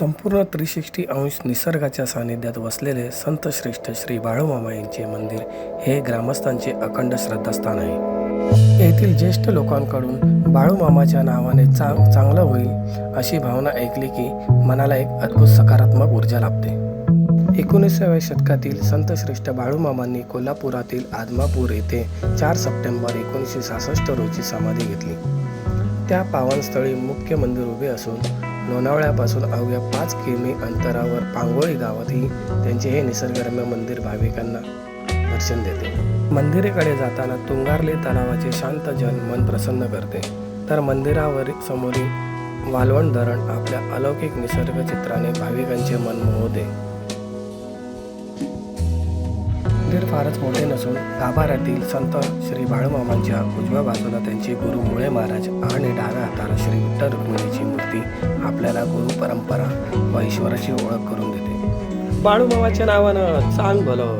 संपूर्ण त्रिशिष्टी अंश निसर्गाच्या सानिध्यात वसलेले संत श्रेष्ठ श्री बाळूमामा यांचे मंदिर हे ग्रामस्थांचे अखंड श्रद्धास्थान आहे. येथील ज्येष्ठ लोकांकडून बाळूमामाच्या नावाने चांग चांगलं होईल अशी भावना ऐकली की मनाला एक अद्भुत सकारात्मक ऊर्जा लाभते. एकोणीसाव्या शतकातील संतश्रेष्ठ बाळूमामांनी कोल्हापुरातील आदमापूर येथे चार सप्टेंबर एकोणीसशे सहासष्ट रोजी समाधी घेतली. त्या पावनस्थळी मुख्य मंदिर उभे असून लोणावळ्यापासून अवघ्या पाच किमी अंतरावर पांगोळी गावातही त्यांचे हे निसर्गरम्य मंदिर भाविकांना दर्शन देते. मंदिरेकडे जाताना तुंगारले तलावाचे शांत जल मन प्रसन्न करते. तर मंदिरावर समोरील वालवण धरण आपल्या अलौकिक निसर्ग चित्राने भाविकांचे मन मोहते. मंदिर फारच मोठे नसून गाभाऱ्यातील संत श्री बाळूमामांच्या उजव्या बाजूला त्यांचे गुरु मुळे महाराज आणि डाव्या हाताला श्री विठ्ठल रुक्मिणीची मूर्ती आपल्याला गुरु परंपरा व ईश्वराची ओळख करून देते. बाळूमामाच्या नावानं चांग भलं